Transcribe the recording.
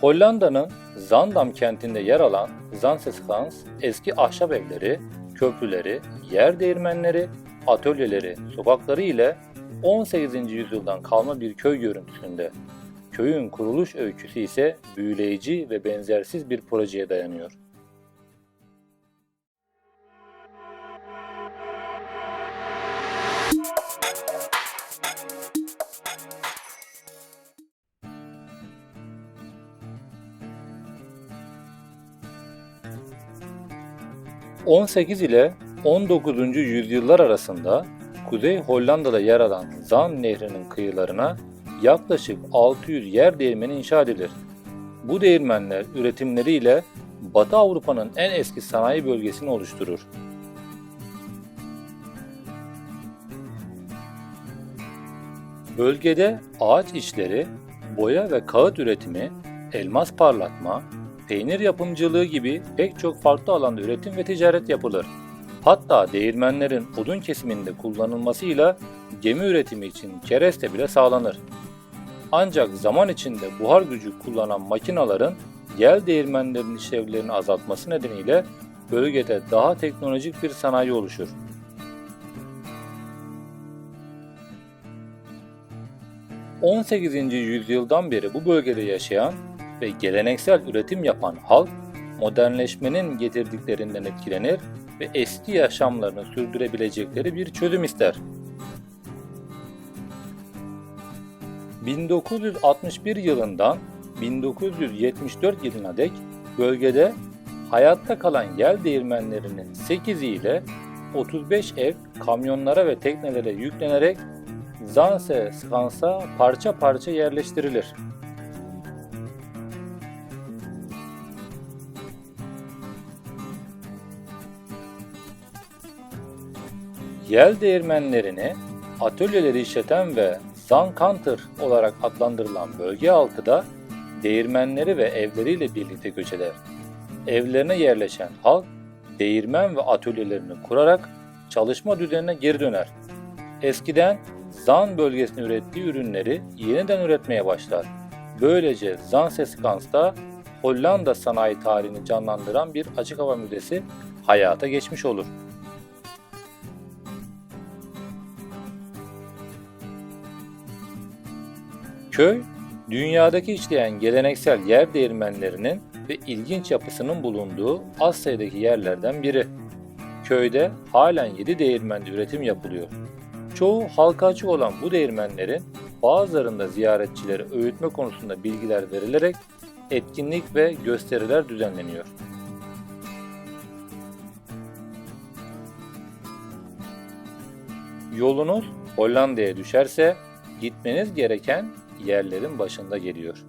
Hollanda'nın Zandam kentinde yer alan Zanseskans eski ahşap evleri, köprüleri, yer değirmenleri, atölyeleri, sokakları ile 18. yüzyıldan kalma bir köy görüntüsünde. Köyün kuruluş öyküsü ise büyüleyici ve benzersiz bir projeye dayanıyor. ...18 ile 19. yüzyıllar arasında Kuzey Hollanda'da yer alan Zaan Nehri'nin kıyılarına yaklaşık 600 yer değirmeni inşa edilir. Bu değirmenler üretimleriyle Batı Avrupa'nın en eski sanayi bölgesini oluşturur. Bölgede ağaç işleri, boya ve kağıt üretimi, elmas parlatma, peynir yapımcılığı gibi pek çok farklı alanda üretim ve ticaret yapılır. Hatta değirmenlerin odun kesiminde kullanılmasıyla gemi üretimi için kereste bile sağlanır. Ancak zaman içinde buhar gücü kullanan makinaların yel değirmenlerinin işlevlerini azaltması nedeniyle bölgede daha teknolojik bir sanayi oluşur. ...18. yüzyıldan beri bu bölgede yaşayan ve geleneksel üretim yapan halk, modernleşmenin getirdiklerinden etkilenir ve eski yaşamlarını sürdürebilecekleri bir çözüm ister. 1961 yılından 1974 yılına dek bölgede hayatta kalan yel değirmenlerinin 8'i ile 35 ev kamyonlara ve teknelere yüklenerek Zanse Skans'a parça parça yerleştirilir. Yel değirmenlerini atölyeleri işleten ve Zankanter olarak adlandırılan bölge halkı da değirmenleri ve evleriyle birlikte göç eder. Evlerine yerleşen halk değirmen ve atölyelerini kurarak çalışma düzenine geri döner. Eskiden Zan bölgesinde ürettiği ürünleri yeniden üretmeye başlar. Böylece Zanseskans'ta Hollanda sanayi tarihini canlandıran bir açık hava müzesi hayata geçmiş olur. Köy, dünyadaki işleyen geleneksel yer değirmenlerinin ve ilginç yapısının bulunduğu az sayıdaki yerlerden biri. Köyde halen 7 değirmende üretim yapılıyor. Çoğu halka açık olan bu değirmenlerin bazılarında ziyaretçilere öğütme konusunda bilgiler verilerek etkinlik ve gösteriler düzenleniyor. Yolunuz Hollanda'ya düşerse gitmeniz gereken yerlerin başında geliyor.